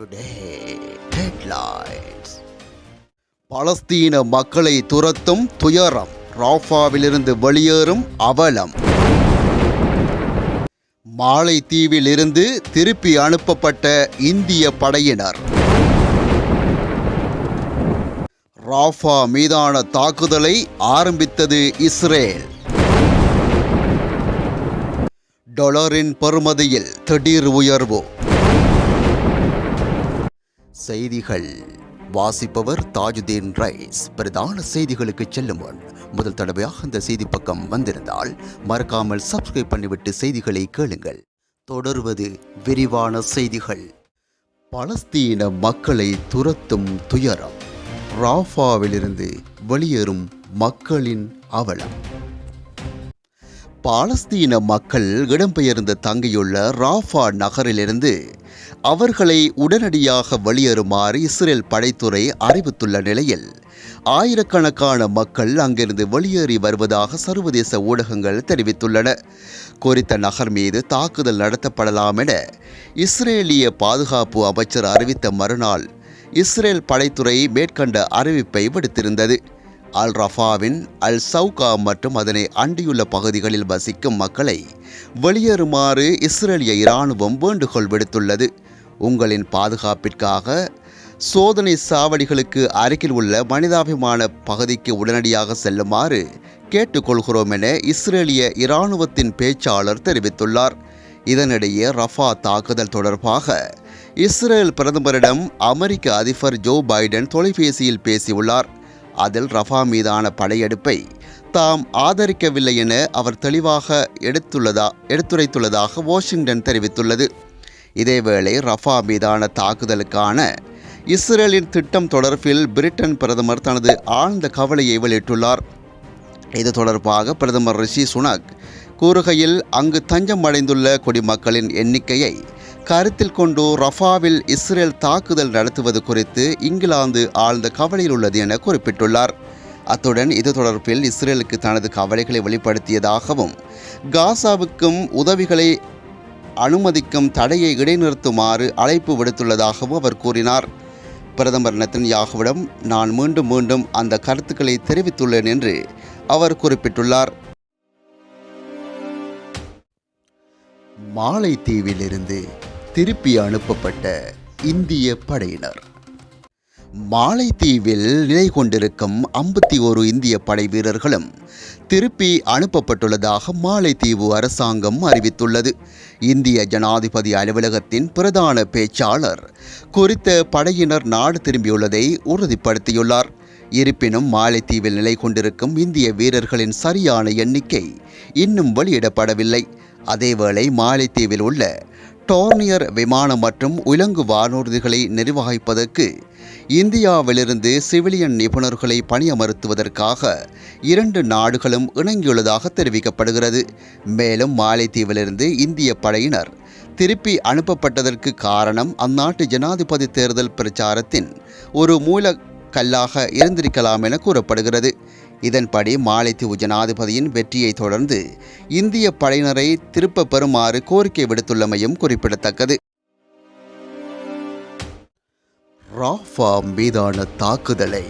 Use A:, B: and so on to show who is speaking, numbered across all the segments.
A: Today, Palestine மக்களை துரத்தும் துயரம். ராஃபாவிலிருந்து வெளியேறும் அவலம். மாலைத்தீவில் இருந்து திருப்பி அனுப்பப்பட்ட இந்திய படையினர். ராஃபா மீதான தாக்குதலை ஆரம்பித்தது இஸ்ரேல். டொலரின் பெறுமதியில் திடீர் உயர்வு. செய்திகள். வாசிப்பவர் தாஜுதீன் ரைஸ். பிரதான செய்திகளுக்கு செல்லும் முன் முதல் தடவையாக இந்த செய்தி பக்கம் வந்திருந்தால் மறக்காமல் சப்ஸ்கிரைப் பண்ணிவிட்டு செய்திகளை கேளுங்கள். தொடர்வது விரிவான செய்திகள். பலஸ்தீன மக்களை துரத்தும் துயரம். ராஃபாவிலிருந்து வெளியேறும் மக்களின் அவலம். பாலஸ்தீன மக்கள் இடம்பெயர்ந்து தங்கியுள்ள ராஃபா நகரிலிருந்து அவர்களை உடனடியாக வெளியேறுமாறு இஸ்ரேல் படைத்துறை அறிவித்துள்ள நிலையில் ஆயிரக்கணக்கான மக்கள் அங்கிருந்து வெளியேறி வருவதாக சர்வதேச ஊடகங்கள் தெரிவித்துள்ளன. குறித்த நகர் மீது தாக்குதல் நடத்தப்படலாம் என இஸ்ரேலிய பாதுகாப்பு அமைச்சர் அறிவித்த மறுநாள் இஸ்ரேல் படைத்துறை மேற்கண்ட அறிவிப்பை விடுத்திருந்தது. அல் ரஃபாவின் அல் சவுகா மற்றும் அதனை அண்டியுள்ள பகுதிகளில் வசிக்கும் மக்களை வெளியேறுமாறு இஸ்ரேலிய இராணுவம் வேண்டுகோள் விடுத்துள்ளது. உங்களின் பாதுகாப்பிற்காக சோதனை சாவடிகளுக்கு அருகில் உள்ள மனிதாபிமான பகுதிக்கு உடனடியாக செல்லுமாறு கேட்டுக்கொள்கிறோம் என இஸ்ரேலிய இராணுவத்தின் பேச்சாளர் தெரிவித்துள்ளார். இதனிடையே ரஃபா தாக்குதல் தொடர்பாக இஸ்ரேல் பிரதமரிடம் அமெரிக்க அதிபர் ஜோ பைடன் தொலைபேசியில் பேசியுள்ளார். அதில் ரஃபா மீதான படையெடுப்பை தாம் ஆதரிக்கவில்லை என அவர் தெளிவாக எடுத்துள்ளதா எடுத்துரைத்துள்ளதாக வாஷிங்டன் தெரிவித்துள்ளது. இதேவேளை ரஃபா மீதான தாக்குதலுக்கான இஸ்ரேலின் திட்டம் தொடர்பில் பிரிட்டன் பிரதமர் தனது ஆழ்ந்த கவலையை வெளியிட்டுள்ளார். இது தொடர்பாக பிரதமர் ரிஷி சுனக் கூறுகையில் அங்கு தஞ்சம் அடைந்துள்ள குடிமக்களின் எண்ணிக்கையை கருத்தில் கொண்டு ரஃபாவில் இஸ்ரேல் தாக்குதல் நடத்துவது குறித்து இங்கிலாந்து ஆழ்ந்த கவலையில் உள்ளது என குறிப்பிட்டுள்ளார். அத்துடன் இது தொடர்பில் இஸ்ரேலுக்கு தனது கவலைகளை வெளிப்படுத்தியதாகவும் காசாவுக்கும் உதவிகளை அனுமதிக்கும் தடையை இடைநிறுத்துமாறு அழைப்பு விடுத்துள்ளதாகவும் அவர் கூறினார். பிரதமர் நெத்தன்யாகுவிடம் நான் மீண்டும் மீண்டும் அந்த கருத்துக்களை தெரிவித்துள்ளேன் என்று அவர் குறிப்பிட்டுள்ளார். மாலைத்தீவிலிருந்து திருப்பி அனுப்பப்பட்ட இந்திய படையினர். மாலைத்தீவில் நிலை கொண்டிருக்கும் ஐம்பத்தி ஒரு இந்திய படை வீரர்களும் திருப்பி அனுப்பப்பட்டுள்ளதாக மாலைத்தீவு அரசாங்கம் அறிவித்துள்ளது. இந்திய ஜனாதிபதி அலுவலகத்தின் பிரதான பேச்சாளர் குறித்த படையினர் நாடு திரும்பியுள்ளதை உறுதிப்படுத்தியுள்ளார். இருப்பினும் மாலைத்தீவில் நிலை கொண்டிருக்கும் இந்திய வீரர்களின் சரியான எண்ணிக்கை இன்னும் வெளியிடப்படவில்லை. அதேவேளை மாலைத்தீவில் உள்ள டோர்னியர் விமானம் மற்றும் உலங்கு வானூர்திகளை நிர்வகிப்பதற்கு இந்தியாவிலிருந்து சிவிலியன் நிபுணர்களை பணியமர்த்துவதற்காக இரண்டு நாடுகளும் இணங்கியுள்ளதாக தெரிவிக்கப்படுகிறது. மேலும் மாலைத்தீவிலிருந்து இந்திய படையினர் திருப்பி அனுப்பப்பட்டதற்கு காரணம் அந்நாட்டு ஜனாதிபதி தேர்தல் பிரச்சாரத்தின் ஒரு மூல கல்லாக இருந்திருக்கலாம் என கூறப்படுகிறது. இதன்படி மாலைத்தீவு ஜனாதிபதியின் வெற்றியை தொடர்ந்து இந்திய படையினரை திருப்ப பெறுமாறு கோரிக்கை விடுத்துள்ளமையும் குறிப்பிடத்தக்கது. ராஃபா மீதான தாக்குதலை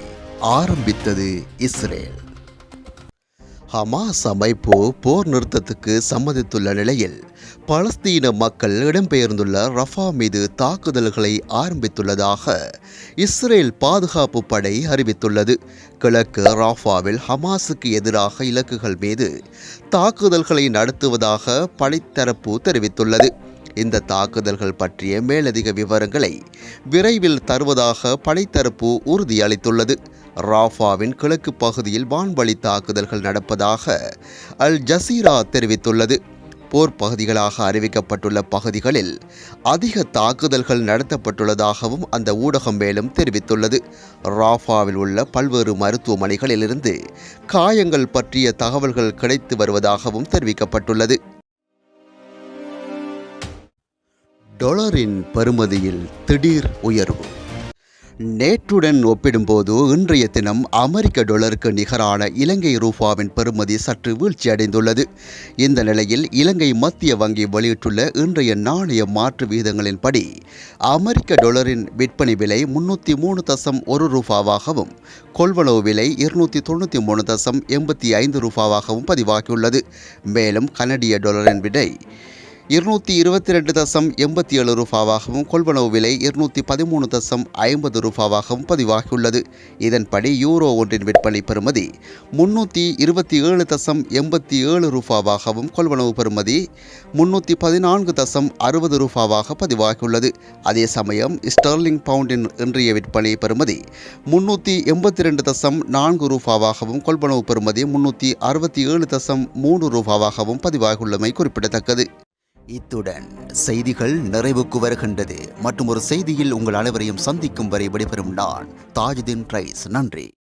A: ஆரம்பித்தது இஸ்ரேல். ஹமாஸ் அமைப்பு போர் நிறுத்தத்துக்கு சம்மதித்துள்ள நிலையில் பலஸ்தீன மக்கள் இடம்பெயர்ந்துள்ள ரஃபா மீது தாக்குதல்களை ஆரம்பித்துள்ளதாக இஸ்ரேல் பாதுகாப்பு படை அறிவித்துள்ளது. கிழக்கு ராஃபாவில் ஹமாஸுக்கு எதிராக இலக்குகள் மீது தாக்குதல்களை நடத்துவதாக படைத்தரப்பு தெரிவித்துள்ளது. இந்த தாக்குதல்கள் பற்றிய மேலதிக விவரங்களை விரைவில் தருவதாக படைத்தரப்பு உறுதியளித்துள்ளது. ராஃபாவின் கிழக்கு பகுதியில் வான்வழி தாக்குதல்கள் நடப்பதாக அல் ஜசீரா தெரிவித்துள்ளது. போர் பகுதிகளாக அறிவிக்கப்பட்டுள்ள பகுதிகளில் அதிக தாக்குதல்கள் நடத்தப்பட்டுள்ளதாகவும் அந்த ஊடகம் மேலும் தெரிவித்துள்ளது. ராஃபாவில் உள்ள பல்வேறு மருத்துவமனைகளிலிருந்து காயங்கள் பற்றிய தகவல்கள் கிடைத்து வருவதாகவும் தெரிவிக்கப்பட்டுள்ளது. டொலரின் பெறுமதியில் திடீர் உயர்வு. நேற்றுடன் ஒப்பிடும்போது இன்றைய தினம் அமெரிக்க டொலருக்கு நிகரான இலங்கை ரூபாவின் பெறுமதி சற்று வீழ்ச்சியடைந்துள்ளது. இந்த நிலையில் இலங்கை மத்திய வங்கி வெளியிட்டுள்ள இன்றைய நாணய மாற்று விகிதங்களின்படி அமெரிக்க டொலரின் விற்பனை விலை முன்னூற்றி மூணு தசம் ஒரு ரூபாவாகவும் கொள்வனவு விலை இருநூற்றி தொண்ணூற்றி மூணு தசம் எண்பத்தி ஐந்து ரூபாவாகவும் பதிவாகியுள்ளது. மேலும் கனடிய டொலரின் விலை இருநூற்றி இருபத்தி ரெண்டு தசம் எண்பத்தி ஏழு ரூபாவாகவும் கொள்வனவு விலை இருநூற்றி பதிமூணு தசம் ஐம்பது ரூபாவாகவும் பதிவாகியுள்ளது. இதன்படி யூரோ ஒன்றின் விற்பனை பெறுமதி முன்னூற்றி இருபத்தி ஏழு தசம் எண்பத்தி ஏழு ரூபாவாகவும் கொள்வனவு பெறுமதி முன்னூற்றி பதினான்கு தசம் அறுபது ரூபாவாக பதிவாகியுள்ளது. அதே சமயம் ஸ்டெர்லிங் பவுண்டின் இன்றைய விற்பனை பெறுமதி முன்னூற்றி எண்பத்தி ரெண்டு தசம் நான்கு ரூபாவாகவும் கொள்வனவு பெறுமதி முன்னூற்றி அறுபத்தி ஏழு தசம் மூன்று ரூபாவாகவும் பதிவாகியுள்ளமை குறிப்பிடத்தக்கது. இத்துடன் செய்திகள் நிறைவுக்கு வருகின்றது. மற்றும் ஒரு செய்தியில் உங்கள் அனைவரையும் சந்திக்கும் வரை விடைபெறும் நான் தாஜுதீன் ரைஸ் நன்றி.